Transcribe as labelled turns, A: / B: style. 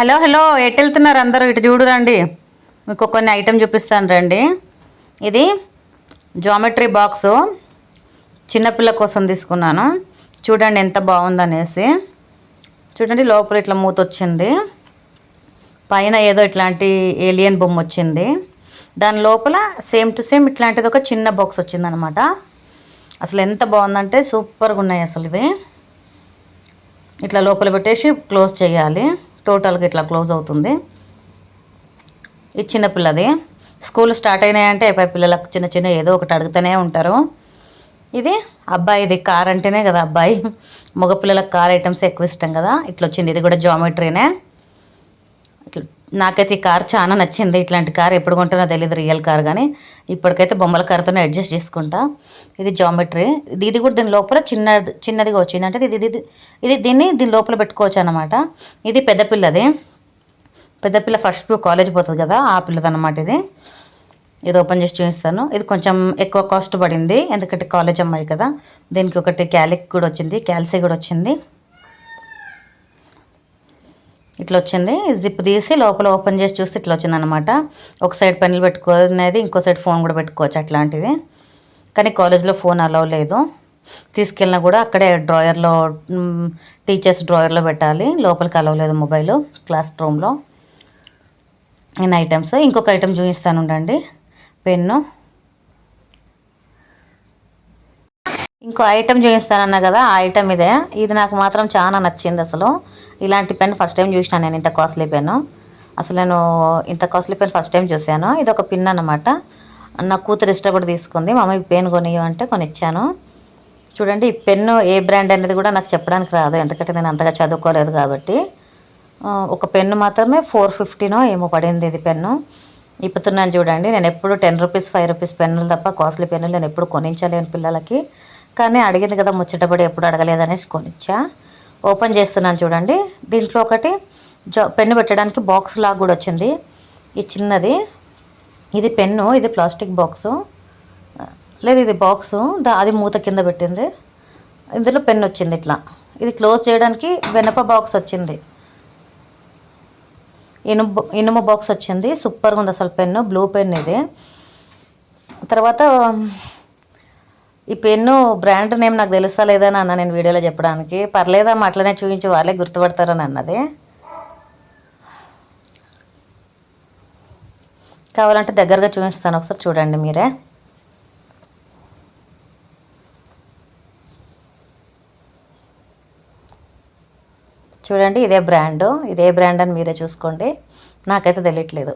A: Hello hello ఎటు వెళ్తున్నారు అందరూ? ఇటు చూడురండి మీకు కొన్ని ఐటెం చూపిస్తాను రండి. ఇది జామెట్రీ బాక్సు చిన్నపిల్ల కోసం తీసుకున్నాను. చూడండి ఎంత బాగుందనేసి. చూడండి లోపల ఇట్లా మూత వచ్చింది. పైన ఏదో ఇట్లాంటి ఏలియన్ బొమ్మ వచ్చింది. దాని లోపల సేమ్ టు సేమ్ ఇట్లాంటిది ఒక చిన్న బాక్స్ వచ్చిందనమాట. అసలు ఎంత బాగుందంటే సూపర్గా ఉన్నాయి అసలు ఇవి. ఇట్లా లోపల పెట్టేసి క్లోజ్ చేయాలి. టోటల్గా ఇట్లా క్లోజ్ అవుతుంది. ఇది చిన్నపిల్లది స్కూల్ స్టార్ట్ అయినాయంటే పై పిల్లలకు చిన్న చిన్న ఏదో ఒకటి అడుగుతూనే ఉంటారు. ఇది అబ్బాయిది కార్ అంటేనే కదా అబ్బాయి. మగపిల్లలకు కార్ ఐటమ్స్ ఎక్కువ ఇష్టం కదా. ఇట్లా వచ్చింది. ఇది కూడా జామెట్రీనే. నాకైతే ఈ కార్ చాలా నచ్చింది. ఇట్లాంటి కార్ ఎప్పుడు కొంటానో తెలియదు రియల్ కార్ కానీ ఇప్పటికైతే బొమ్మల కార్తోనే అడ్జస్ట్ చేసుకుంటా. ఇది జామెట్రీ. ఇది ఇది కూడా దీని లోపల చిన్న చిన్నదిగా వచ్చింది. అంటే ఇది ఇది ఇది దీన్ని దీని లోపల పెట్టుకోవచ్చు అనమాట ఇది పెద్ద పిల్లది. పెద్ద పిల్ల ఫస్ట్ కాలేజ్ పోతుంది కదా ఆ పిల్లది అనమాట ఇది. ఇది ఓపెన్ చేసి చూపిస్తాను. ఇది కొంచెం ఎక్కువ కాస్ట్ పడింది. ఎందుకంటే కాలేజ్ అమ్మాయి కదా. దీనికి ఒకటి క్యాలిక్ కూడా వచ్చింది. క్యాల్సీ కూడా వచ్చింది. ఇట్లా వచ్చింది జిప్ తీసి లోపల ఓపెన్ చేసి చూస్తే ఇట్లా వచ్చింది అనమాట ఒక సైడ్ పెన్నులు పెట్టుకునేది ఇంకో సైడ్ ఫోన్ కూడా పెట్టుకోవచ్చు అట్లాంటిది. కానీ కాలేజ్లో ఫోన్ అలవ్ లేదు. తీసుకెళ్ళినా కూడా అక్కడే డ్రాయర్లో టీచర్స్ డ్రాయర్లో పెట్టాలి. లోపలికి అలవ్ లేదు మొబైల్ క్లాస్ రూమ్లో ఇన్ ఐటమ్స్ ఇంకొక ఐటమ్ చూపిస్తాను ఉండండి. పెన్ను. ఇంకో ఐటమ్ చూపిస్తానన్నా కదా ఆ ఐటమ్ ఇదే. ఇది నాకు మాత్రం చాలా నచ్చింది అసలు. ఇలాంటి పెన్ ఫస్ట్ టైం చూసినాను నేను ఇంత కాస్ట్లీ పెన్. అసలు నేను ఇంత కాస్ట్లీ పెన్ ఫస్ట్ టైం చూశాను. ఇది ఒక పిన్ అనమాట నా కూతురు ఇష్టపడి తీసుకుంది. మా అమ్మ పెన్ కొనియమంటే కొనిచ్చాను. చూడండి ఈ పెన్ను ఏ బ్రాండ్ అనేది కూడా నాకు చెప్పడానికి రాదు. ఎందుకంటే నేను అంతగా చదువుకోలేదు కాబట్టి. ఒక పెన్ను మాత్రమే ఫోర్ ఫిఫ్టీనో ఏమో పడింది ఇది పెన్ను ఇప్పుతున్నాను చూడండి. నేను ఎప్పుడు టెన్ రూపీస్ ఫైవ్ రూపీస్ పెన్నులు తప్ప కాస్ట్లీ పెన్నులు నేను ఎప్పుడు కొనించలేను పిల్లలకి. కానీ అడిగింది కదా ముచ్చటపడి ఎప్పుడు అడగలేదనేసి కొనిచ్చా. ఓపెన్ చేస్తున్నాను చూడండి. దీంట్లో ఒకటి జా పెన్ను పెట్టడానికి బాక్స్ లాగా కూడా వచ్చింది. ఈ చిన్నది. ఇది పెన్ను ఇది ప్లాస్టిక్ బాక్సు. లేదు ఇది బాక్సు. దా అది మూత కింద పెట్టింది. ఇందులో పెన్ వచ్చింది ఇట్లా. ఇది క్లోజ్ చేయడానికి వెనప బాక్స్ వచ్చింది. ఇనుము ఇనుము బాక్స్ వచ్చింది. సూపర్గా ఉంది అసలు పెన్ను. బ్లూ పెన్ ఇది. తర్వాత ఈ పెన్ను బ్రాండ్ నేమ్ నాకు తెలుస్తా లేదని అన్న నేను వీడియోలో చెప్పడానికి. పర్లేదమ్మా అట్లనే చూపించి వాళ్ళే గుర్తుపడతారని అన్నది. కావాలంటే దగ్గరగా చూపిస్తాను. ఒకసారి చూడండి మీరే. చూడండి ఇదే బ్రాండు. ఇదే బ్రాండ్ అని మీరే చూసుకోండి. నాకైతే తెలియట్లేదు.